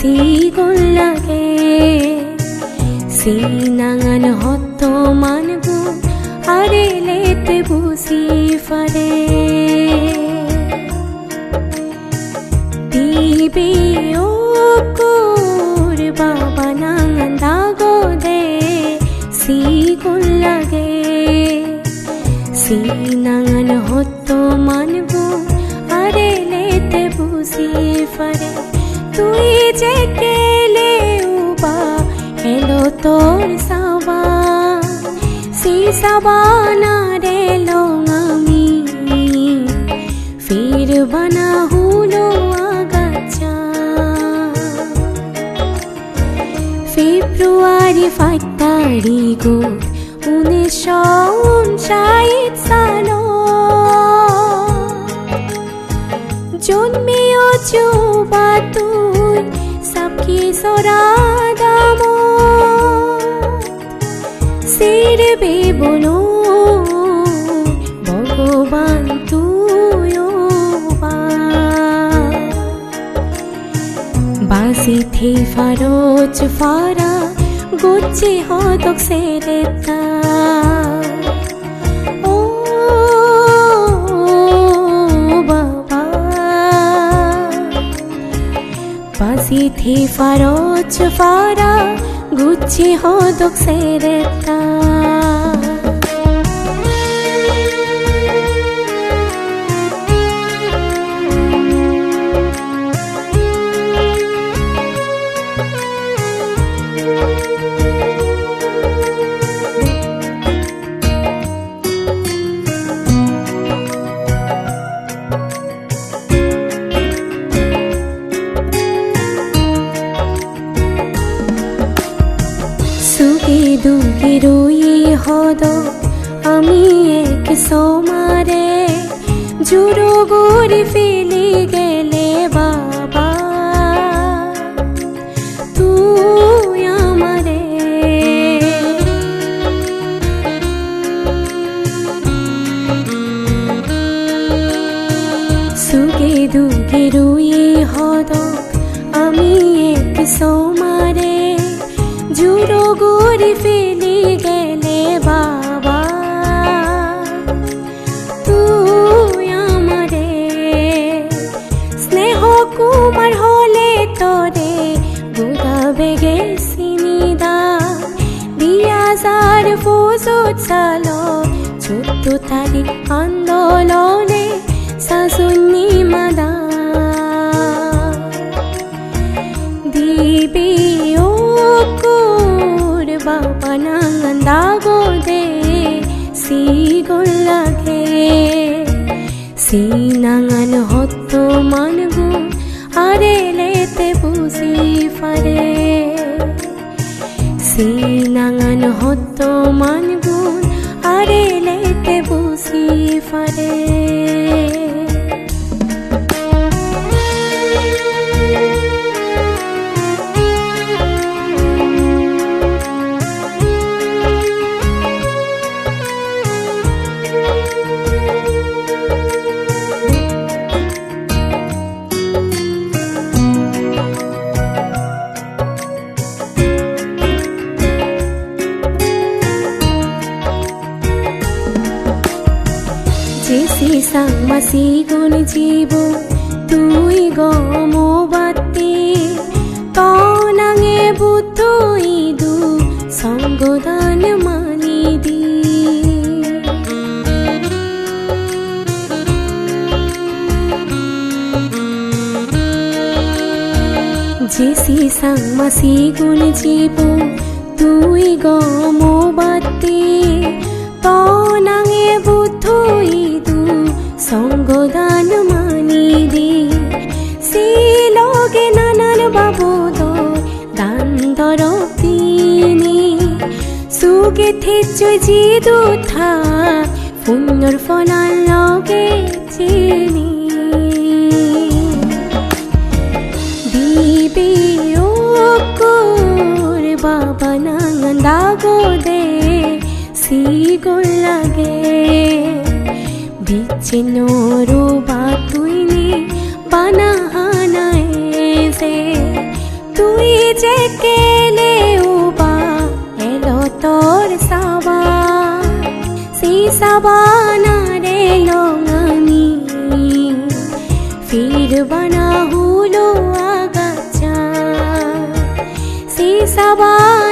시골나게 সিনাঙান হত মানব আরে লেতে বসি ফারে দিবে ও কোর বাবা নাঙান দাগো দে সিগুল লাগে সিনাঙান তোর সাবা, সি সাবানা রে আমি। ফির বানা হুলো আগাছা। ফেব্রুয়ারি ফাইভ তারিখ, উনিশশো উনষাট সালো। জন্মেও চুবা তুই সবকি সরাদাম বলো, ভগবান তুই বাসি থে ফারোচ ফারা, গুচ্ছি হতক সেরেতা ও বাবা। বাসি থে ফারোচ ফারা, গুচ্ছি হতক সেরেতা সুখে দুঃখে রই হদ, আমি এক সমারে। জুড়ো গড়ি ফেলে গেলে বাবা দুঃখে রই হদ, আমি এক সমারে জুড়ো গড়ি ফেলে গেলে বাবা তুই আমারে স্নেহ কুমার হলে তোরে বুঝাবে গেছিনিদা বিয়াজার ফোজত সালো ছোট্ট তারিখ আন্দোলনে সাজুনি মাদা দিবি সিগুল লাগে হত হতো মানগু আরে লেতে বুঝি ফারে। সিনাঙ্গান হত মানগু আরে লেতে বুঝি ফারে। জেসি সাংমাসি গুণ জীব, তুই গমবাতি তনাঙে বুদ্ধই দু সঙ্গদান মানি দি। জেসি সাংমাসি গুণ জীব, তুই গমবাতি তনাঙে জি দুথা পুণ্যর ফলার লগে চিনি। দিবি ওকুর বাবা নাঙ্গান্দাগো দে সিগুল লাগে। বিচ্ছিন্ন রূপা তুই নি বানাহানায় যে, তুই যে কেলে উবা সাবানা রে লঙামি ফির বানা হুলো আগাছা। সে সাবানা